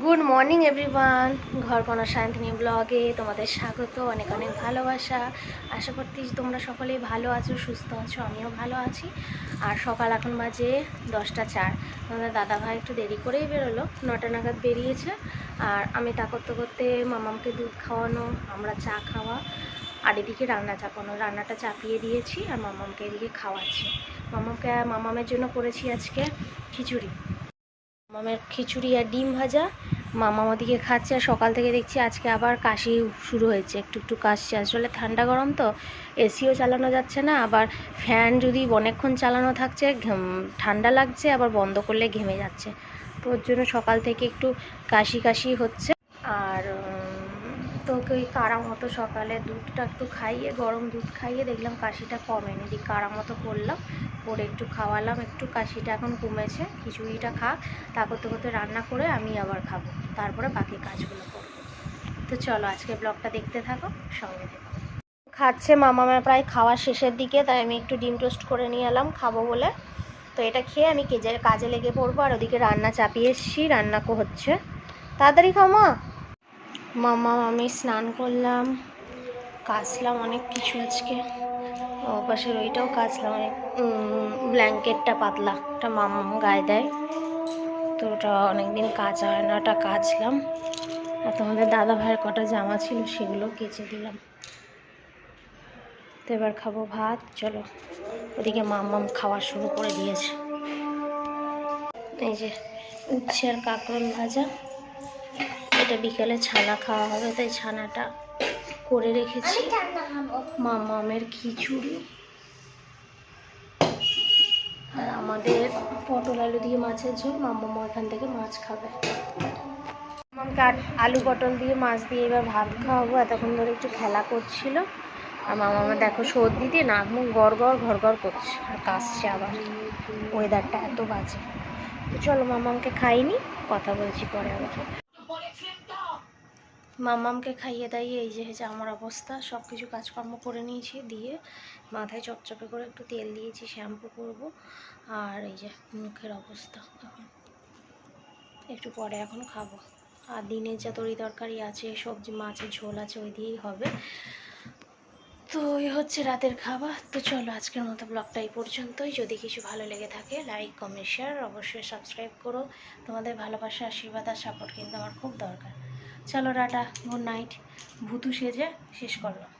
Good morning everyone ঘর কোনো শান্তিনী ব্লগে তোমাদের স্বাগত, অনেক অনেক ভালোবাসা। আশা করছি তোমরা সকলেই ভালো আছো, সুস্থ আছো, আমিও ভালো আছি। আর সকাল এখন বাজে দশটা চার। তোমাদের দাদাভাই একটু দেরি করেই বেরোলো, নটা নাগাদ বেরিয়েছে। আর আমি তা করতে করতে মামামকে দুধ খাওয়ানো, আমরা চা খাওয়া, আর এদিকে রান্না চাপানো। রান্নাটা চাপিয়ে দিয়েছি আর মামামকে এদিকে খাওয়াচ্ছি। মামামকে, মামামের জন্য করেছি আজকে খিচুড়ি। মামামের খিচুড়ি আর ডিম ভাজা মামা ওদিকে খাচ্ছে আর সকাল থেকে দেখছি আজকে আবার কাশি শুরু হয়েছে। একটু একটু কাশছে। আসলে ঠান্ডা গরম তো, এসিও চালানো যাচ্ছে না, আবার ফ্যান যদি অনেকক্ষণ চালানো থাকছে ঠান্ডা লাগছে, আবার বন্ধ করলে ঘেমে যাচ্ছে। তো ওর জন্য সকাল থেকে একটু কাশি কাশি হচ্ছে। আর তো ওকে ওই কারা মতো সকালে দুধটা একটু খাইয়ে, গরম দুধ খাইয়ে দেখলাম কাশিটা কমেনি। দিয়ে কারা মতো করলাম, করে একটু খাওয়ালাম, একটু কাশিটা এখন কমেছে, খিচুড়িটা খা তা করতে করতে রান্না করে আমি আবার খাব। তারপরে বাকি কাজগুলো করব। তো চলো আজকে ব্লগটা দেখতে থাকো, সঙ্গে দেখো খাচ্ছে মামামা প্রায় খাওয়ার শেষের দিকে, তাই আমি একটু ডিম টোস্ট করে নিয়ে এলাম খাব বলে। তো এটা খেয়ে আমি কেজের কাজে লেগে পড়ব, আর ওদিকে রান্না চাপিয়ে এসেছি, রান্না হচ্ছে। তাড়াতাড়ি খাও মা। মামা আমি স্নান করলাম, কাচলাম অনেক কিছু আজকে। পাশের ওইটাও কাচলাম, অনেক ব্ল্যাঙ্কেটটা পাতলা, ওটা মাম গায়ে দেয়। তো ওটা অনেকদিন কাচা হয় না, ওটা কাচলাম। আর তোমাদের দাদা ভাইয়ের কটা জামা ছিল সেগুলো কেচে দিলাম। তো এবার খাব ভাত, চলো। ওদিকে মাম খাওয়া শুরু করে দিয়েছে। এই যে উচ্ছে আর কাঁকরোল ভাজা। এটা বিকেলে ছানা খাওয়া হবে তাই ছানাটা করে রেখেছি। মামামের খিচুড়ি। আর আমাদের পটল আলু দিয়ে মাছের ঝোল মাম্মামা ওখান থেকে মাছ খাবে। মামামকে আলু পটল দিয়ে মাছ দিয়ে এবার ভাত খাওয়াবো এতক্ষণ ধরে একটু খেলা করছিল। আর মামামা দেখো সর্দি দিয়ে নাক মুখ গড় গড় ঘর ঘর করছে আর কাশছে আবার। ওয়েদারটা এত বাজে। তো চলো মামামকে খাইনি কথা বলছি পরে আবার। মামামকে খাইয়ে দাইয়ে এই যে হচ্ছে আমার অবস্থা সব কিছু কাজকর্ম করে নিয়েছি, দিয়ে মাথায় চপচপে করে একটু তেল দিয়েছি, শ্যাম্পু করব, আর এই যে মুখের অবস্থা এখন। একটু পরে এখন খাব। আর দিনের যা তরি তরকারি আছে, সবজি মাছের ঝোল আছে, ওই দিয়েই হবে। তো এই হচ্ছে রাতের খাবার। তো চলো আজকের মতো ব্লগটা এই পর্যন্তই। যদি কিছু ভালো লেগে থাকে লাইক কমেন্ট শেয়ার অবশ্যই সাবস্ক্রাইব করো। তোমাদের ভালোবাসা, আশীর্বাদ আর সাপোর্ট কিন্তু আমার খুব দরকার। চলো টাটা গুড নাইট ভুতু সেজে শেষ করলাম।